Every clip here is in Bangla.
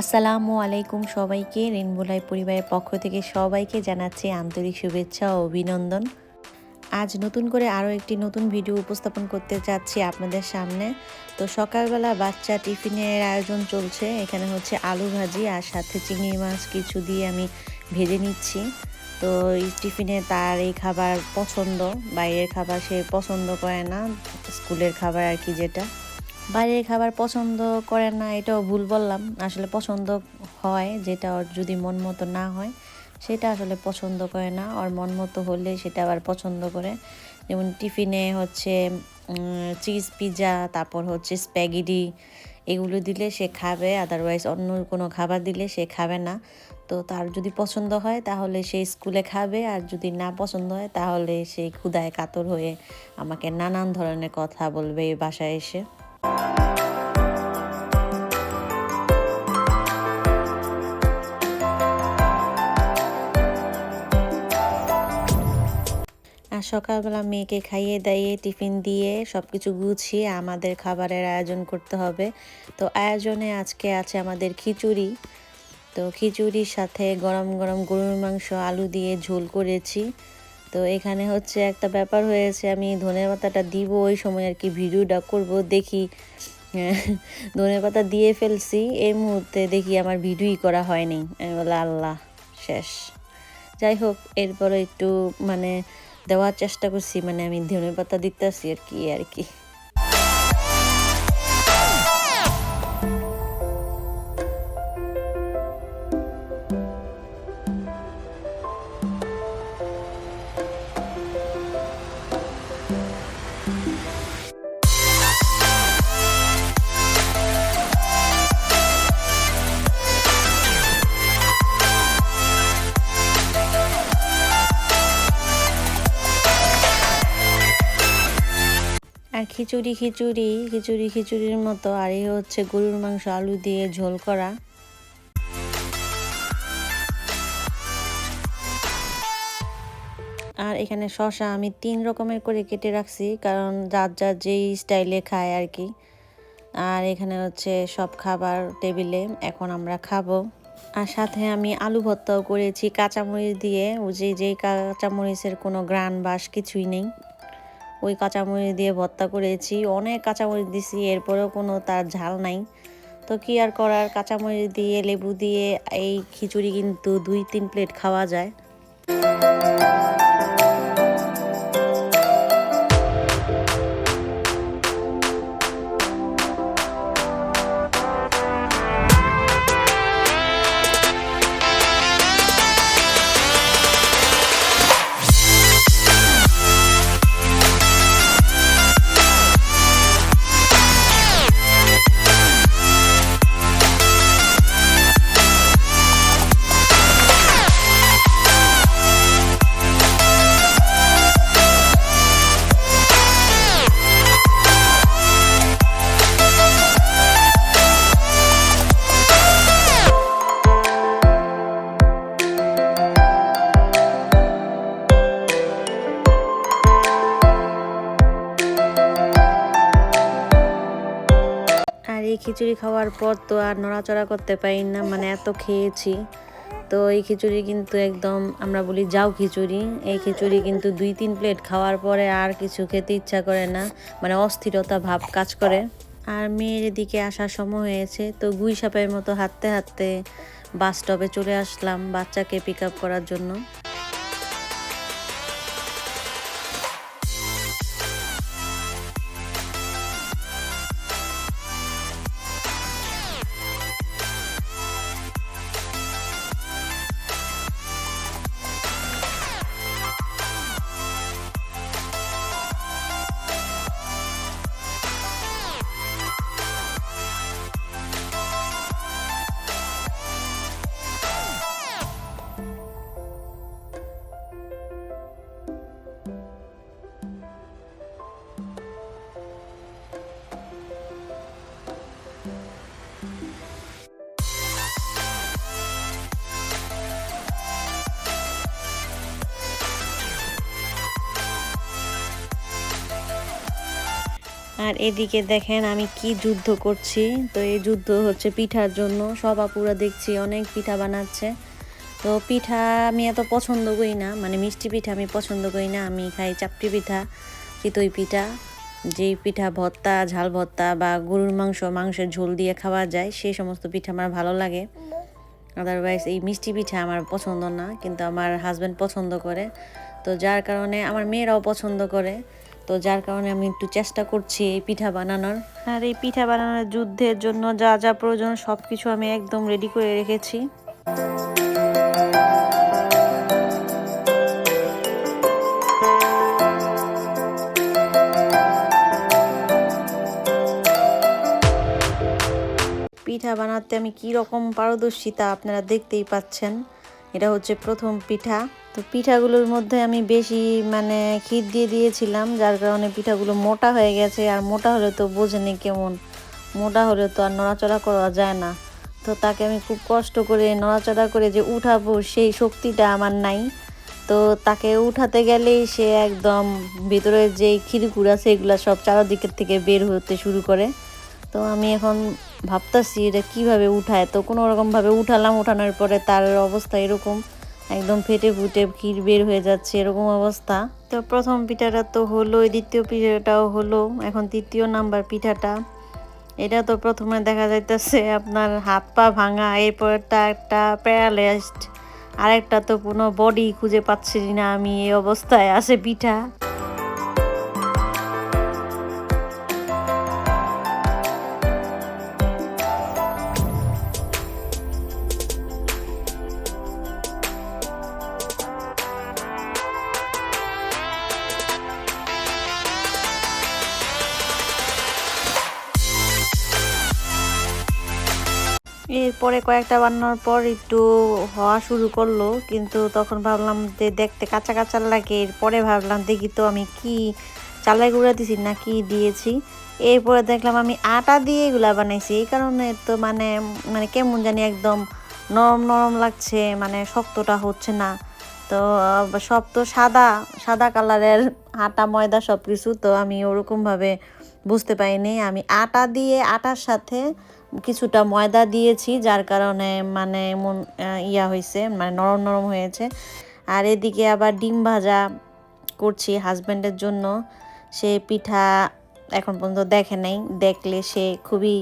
আসসালামু আলাইকুম সবাইকে। রেনবোলাই পরিবারের পক্ষ থেকে সবাইকে জানাচ্ছি আন্তরিক শুভেচ্ছা ও অভিনন্দন। আজ নতুন করে আরও একটি নতুন ভিডিও উপস্থাপন করতে চাচ্ছি আপনাদের সামনে। তো সকালবেলা বাচ্চা টিফিনের আয়োজন চলছে। এখানে হচ্ছে আলু ভাজি আর সাথে চিংড়ি মাছ কিছু দিয়ে আমি ভেজে নিচ্ছি। তো টিফিনে তার এই খাবার পছন্দ, বাইরের খাবার সে পছন্দ করে না, স্কুলের খাবার আর কি যেটা। বাইরের খাবার পছন্দ করে না, এটাও ভুল বললাম। আসলে পছন্দ হয় যেটা ওর যদি মন মতো না হয়, সেটা আসলে পছন্দ করে না। ওর মন মতো হলে সেটা আবার পছন্দ করে। যেমন টিফিনে হচ্ছে চিজ পিৎজা তারপর হচ্ছে স্প্যাগিডি এগুলো দিলে সে খাবে। আদারওয়াইজ অন্য কোনো খাবার দিলে সে খাবে না। তো তার যদি পছন্দ হয়, তাহলে সে স্কুলে খাবে। আর যদি না পছন্দ হয়, তাহলে সে ক্ষুদায় কাতর হয়ে আমাকে নানান ধরনের কথা বলবে এই বাসায় এসে। সকালবেলা মেয়েকে খাইয়ে দাইয়ে, টিফিন দিয়ে সব কিছু গুছিয়ে আমাদের খাবারের আয়োজন করতে হবে। তো আয়োজনে আজকে আছে আমাদের খিচুড়ি। তো খিচুড়ির সাথে গরম গরম গরুর মাংস, আলু দিয়ে ঝোল করেছি। তো এখানে হচ্ছে একটা ব্যাপার হয়েছে, আমি ধনে পাতাটা দিব, ওই সময় আর কি ভিডিওটা করব, দেখি। ধনে পাতা দিয়ে ফেলছি, এই মুহূর্তে দেখি আমার ভিডিওই করা হয়নি। আমি বলে আল্লাহ, শেষ। যাই হোক এরপরে একটু মানে দেওয়ার চেষ্টা করছি মানে আমি ধনে পাতা দিতেছি আর কি আর কি। খিচুড়ি খিচুড়ি খিচুড়ি, খিচুড়ির মতো, আর এই হচ্ছে গরুর মাংস, আলু দিয়ে ঝোল করা। আর এখানে শশা আমি তিন রকমের করে কেটে রাখছি, কারণ যার যার যেই স্টাইলে খায় আর কি। আর এখানে হচ্ছে সব খাবার টেবিলে এখন আমরা খাব। আর সাথে আমি আলু ভর্তাও করেছি, কাঁচামরিচ দিয়ে, ওই যে, যেই কাঁচামরিচের কোনো গ্রান বাস কিছুই নেই। ওই কাঁচামরিচ দিয়ে ভর্তা করেছি। অনেক কাঁচামরিচ দিছি, এরপরেও কোনো তার ঝাল নাই। তো কি আর করার, কাঁচামরিচ দিয়ে, লেবু দিয়ে, এই খিচুড়ি কিন্তু দুই তিন প্লেট খাওয়া যায়। আর এই খিচুড়ি খাওয়ার পর তো আর নড়াচড়া করতে পারি না মানে এত খেয়েছি। তো এই খিচুড়ি কিন্তু একদম আমরা বলি যাও খিচুড়ি। এই খিচুড়ি কিন্তু দুই তিন প্লেট খাওয়ার পরে আর কিছু খেতে ইচ্ছা করে না মানে অস্থিরতা ভাব কাজ করে। আর মেয়ের দিকে আসার সময় হয়েছে, তো গুই সাপের মতো হাঁটতে হাঁটতে বাস স্টপে চলে আসলাম বাচ্চাকে পিক আপ করার জন্য। আর এদিকে দেখেন আমি কি যুদ্ধ করছি। তো এই যুদ্ধ হচ্ছে পিঠার জন্য। সব আপুরা দেখছি অনেক পিঠা বানাচ্ছে। তো পিঠা আমি এত পছন্দ করি না। মানে মিষ্টি পিঠা আমি পছন্দ করি না। আমি খাই চাপটি পিঠা, চিতই পিঠা, যেই পিঠা ভর্তা, ঝাল ভর্তা বা গরুর মাংস, মাংসের ঝোল দিয়ে খাওয়া যায়, সেই সমস্ত পিঠা আমার ভালো লাগে। আদারওয়াইজ এই মিষ্টি পিঠা আমার পছন্দ না, কিন্তু আমার হাজব্যান্ড পছন্দ করে। তো যার কারণে আমার মেয়েরাও পছন্দ করে। তো যার কারণে আমি একটু চেষ্টা করছি এই পিঠা বানানোর। আর এই পিঠা বানানোর যুদ্ধের জন্য যা যা প্রয়োজন সব কিছু আমি একদম রেডি করে রেখেছি। পিঠা বানাতে আমি কি রকম পারদর্শিতা আপনারা দেখতেই পাচ্ছেন। এটা হচ্ছে প্রথম পিঠা। তো পিঠাগুলোর মধ্যে আমি বেশি মানে ক্ষীর দিয়ে দিয়েছিলাম, যার কারণে পিঠাগুলো মোটা হয়ে গেছে। আর মোটা হলে তো বোঝেনি কেমন। মোটা হলে তো আর নড়াচড়া করা যায় না। তো তাকে আমি খুব কষ্ট করে নড়াচড়া করে যে উঠাবো সেই শক্তিটা আমার নাই। তো তাকে উঠাতে গেলেই সে একদম ভিতরে যে খিরকুর আছে এগুলো সব চারোদিকের থেকে বের হতে শুরু করে। তো আমি এখন ভাবতেছি এটা কীভাবে উঠায়। তো কোনো রকমভাবে উঠালাম, উঠানোর পরে তার অবস্থা এরকম। একদম ফেটে ফুটে ক্ষীর বের হয়ে যাচ্ছে এরকম অবস্থা। তো প্রথম পিঠাটা তো হলো দ্বিতীয় পিঠাটাও হলো, এখন তৃতীয় নাম্বার পিঠাটা। এটা তো প্রথমে দেখা যাইতেছে আপনার হাত পা ভাঙা এরপরটা একটা প্যারালাইজড আরেকটা তো কোনো বডি খুঁজে পাচ্ছি না আমি, এই অবস্থায় আছে পিঠা। এরপরে কয়েকটা বানানোর পর একটু হওয়া শুরু করল, কিন্তু তখন ভাবলাম যে দেখতে কাঁচা কাঁচা লাগে। এরপরে ভাবলাম, দেখি তো আমি কি চালাই গুঁড়া দিছি না কি দিয়েছি। এরপরে দেখলাম আমি আটা দিয়ে এগুলা বানাইছি। এই কারণে তো মানে মানে কেমন জানি একদম নরম নরম লাগছে মানে শক্তটা হচ্ছে না। তো সব তো সাদা সাদা কালারের আটা, ময়দা সব কিছু তো আমি ওরকমভাবে বুঝতে পারিনি। আমি আটা দিয়ে, আটার সাথে কিছুটা ময়দা দিয়েছি, যার কারণে মানে এমন ইয়া হয়েছে মানে নরম নরম হয়েছে। আর এদিকে আবার ডিম ভাজা করছি হাজব্যান্ডের জন্য। সে পিঠা এখন পর্যন্ত দেখে নাই, দেখলে সে খুবই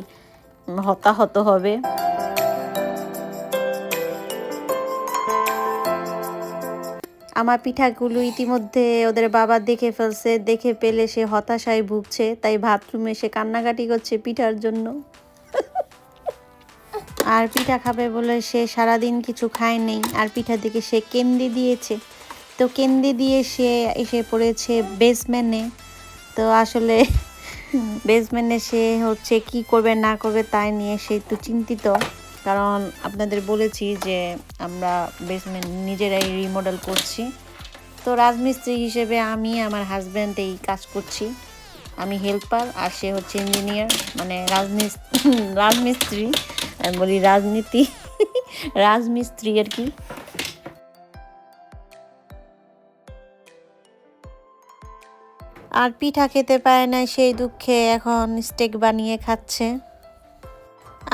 হতাহত হবে। আমার পিঠাগুলো ইতিমধ্যে ওদের বাবা দেখে ফেলছে, দেখে পেলে সে হতাশায় ভুগছে, তাই বাথরুমে সে কান্নাকাটি করছে পিঠার জন্য। আর পিঠা খাবে বলে সে সারাদিন কিছু খায় নেই। আর পিঠা দিকে সে কেন্দি দিয়েছে। তো কেন্দি দিয়ে সে এসে পড়েছে বেসম্যানে তো আসলে বেসম্যানে সে হচ্ছে কি করবে, না করবে তাই নিয়ে সে একটু চিন্তিত। কারণ আপনাদের বলেছি যে আমরা বেসমেন্ট নিজেরাই রিমডেল করছি। তো রাজমিস্ত্রি হিসেবে আমি, আমার হাজব্যান্ড এই কাজ করছি। আমি হেল্পার আর সে হচ্ছে ইঞ্জিনিয়ার মানে রাজমিস্ত্রি রাজমিস্ত্রি আমি বলি রাজনীতি, রাজমিস্ত্রি আর কি। আর পিঠা খেতে পায় না সেই দুঃখে এখন স্টেক বানিয়ে খাচ্ছে।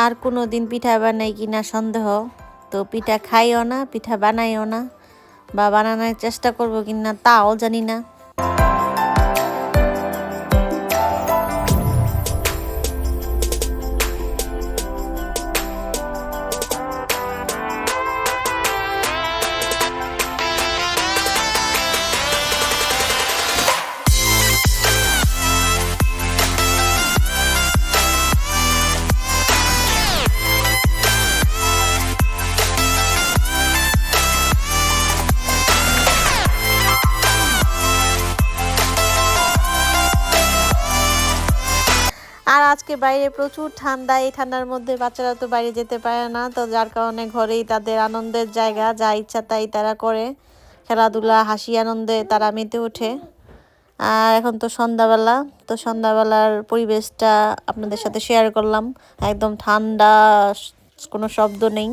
আর কোনো দিন পিঠা বানাই কি না সন্দেহ, তো পিঠা খাইও না, পিঠা বানাইও না, বা বানানোর চেষ্টা করব কিনা তাও জানি না। আজকে বাইরে প্রচুর ঠান্ডা, এই ঠান্ডার মধ্যে বাচ্চারা তো বাইরে যেতে পারে না। তো যার কারণে ঘরেই তাদের আনন্দের জায়গা, যা ইচ্ছা তাই তারা করে। খেলাধুলা, হাসি, আনন্দে তারা মেতে ওঠে। আর এখন তো সন্ধ্যাবেলা, তো সন্ধ্যাবেলার পরিবেশটা আপনাদের সাথে শেয়ার করলাম। একদম ঠান্ডা, কোনো শব্দ নেই।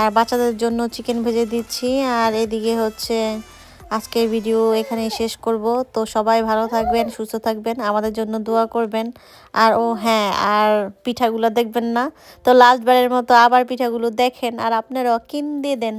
আর বাচ্চাদের জন্য চিকেন ভেজে দিচ্ছি। আর এদিকে হচ্ছে আজকের ভিডিও এখানে শেষ করব। তো সবাই ভালো থাকবেন, সুস্থ থাকবেন, আমাদের জন্য দোয়া করবেন। আর ও হ্যাঁ আর পিঠাগুলো দেখবেন না। তো লাস্টবারের মতো আবার পিঠাগুলো দেখেন, আর আপনারাও কিন দিয়ে দেন।